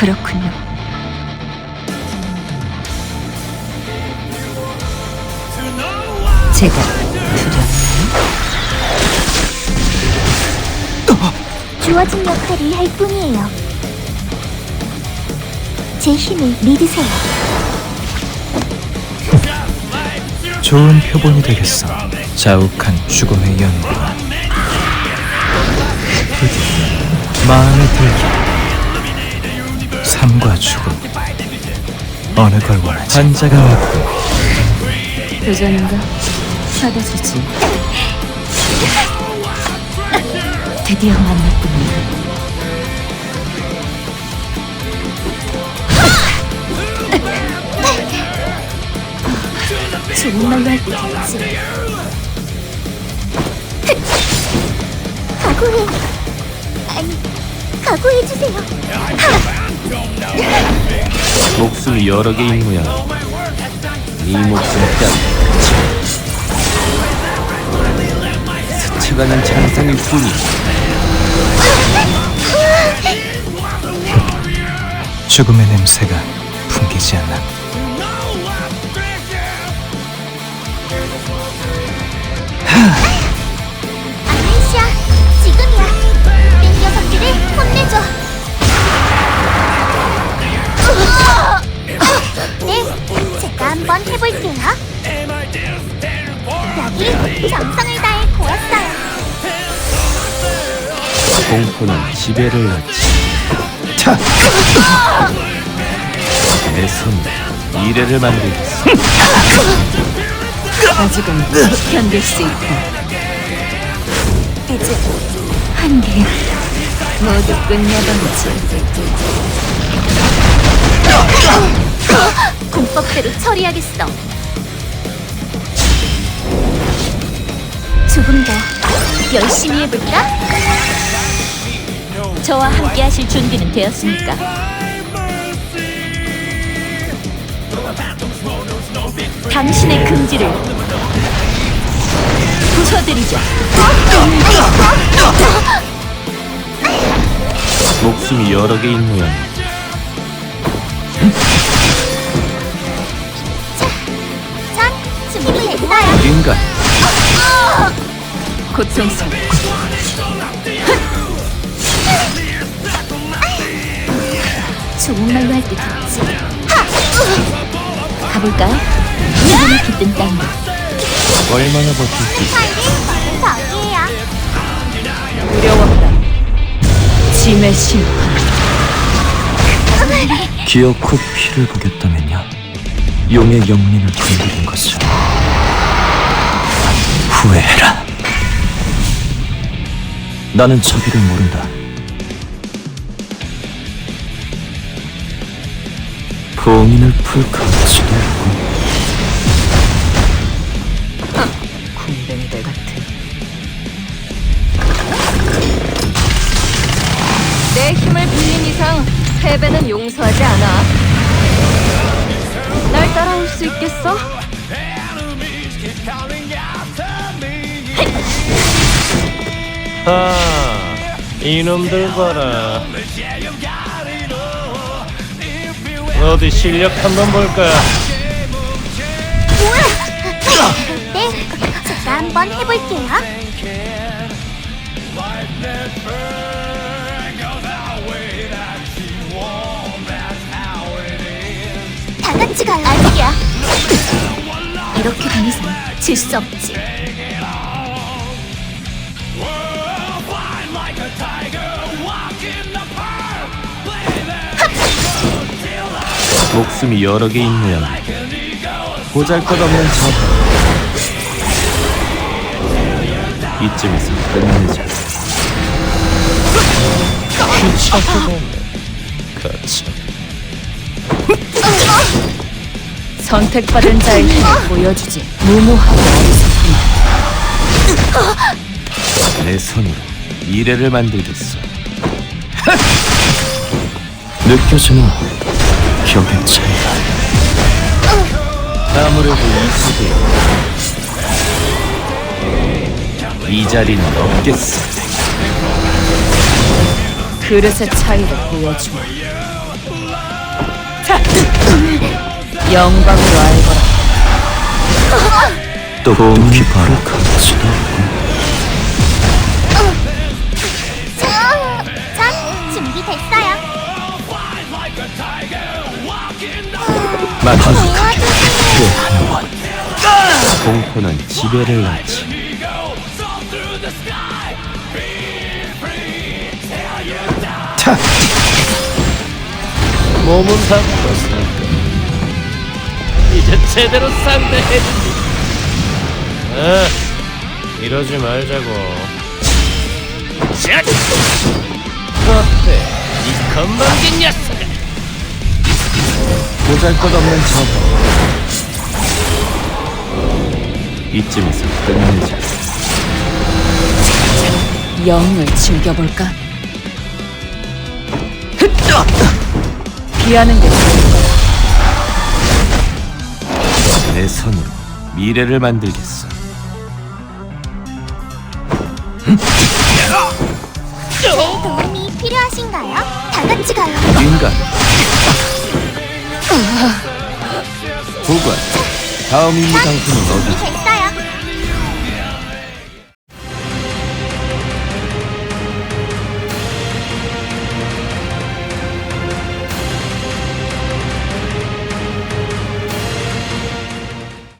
그렇군요. 제가 두렵나요? 주어진 역할을 할 뿐이에요. 제 힘을 믿으세요. 좋은 표본이 되겠어. 자욱한 죽음의 연구. 부디 마음에 들게. 삶과 죽음. 어느 걸 원하지? 환자가 왔고 도전인가? 받아주지. 드디어 만났군요. 좋은 말로 할때 듣지. 각오해. 아니, 각오해주세요. 목숨이 여러 개인 모양. 네 목숨 뺨. 스쳐가는 잔상일 뿐이. 죽음의 냄새가 풍기지 않나. 아이샤, 지금이야. 뺀 녀석들을 혼내줘. 해볼게요. 여기 정성을 다해 보았어요. 공포는 지배를 낳지. 차! 내 손으로 미래를 만들겠어. 아직은 견딜 수 있다. 이제 한계야. 모두 끝내버리지. 공법대로 처리하겠어. 조금 더 열심히 해볼까? 저와 함께 하실 준비는 되었습니까? 당신의 금지를 부숴드리죠. 목숨이 여러 개인 모양. 고통스러워. 좋은 말로 할때 듣지. 가볼까요? 기분이 깃든 땅. 얼마나 버틸지. 파일이 저기에요. 두려워라. 짐의 심판. 기어코 피를 보겠다면요. 용의 영린을 건드린 것을 후회해라. 나는 저기를 모른다. 봉인을 풀 가치도 없고 군뱅이들 같은. 내 힘을 빌린 이상 패배는 용서하지 않아. 날 따라올 수 있겠어? 아, 이놈들 봐라. 어디 실력 한번 볼까? 네, 제가 한번 해볼게요. 다 같이 가요. 아직이야. 이렇게 된 이상 질수 없지. 목숨이 여러 개인 모양. 보잘것없는 저. 이쯤에서 끝내자. 귀찮게 됐네. 거참. 선택받은 자의 힘을 보여주지. 무모하고 어리석구나. 내 손으로 미래를 만들겠어. 느껴지는 격의 차이가 아무래도 이쁘고요. 이 자리는 없겠어. 그릇의 차이를 보여주마 영광으로 알거라. 또 깊어라 음. 가치도 없 맞춰줄까 도와주세요. 하나원 공포는 지배를 낳지. 차! 몸은 다 풀었으니까 이제 제대로 상대해주지. 아, 이러지 말자고. 샷! 어때 이 건방진 녀석아 보잘것없는 저거 이쯤에서 끝내자 영을 즐겨볼까? 피하는 게 좋을 거야. 내 손으로 미래를 만들겠어 제 도움이 필요하신가요? 다 같이 가요. 인간 보관 다음 임무 장소는 어디.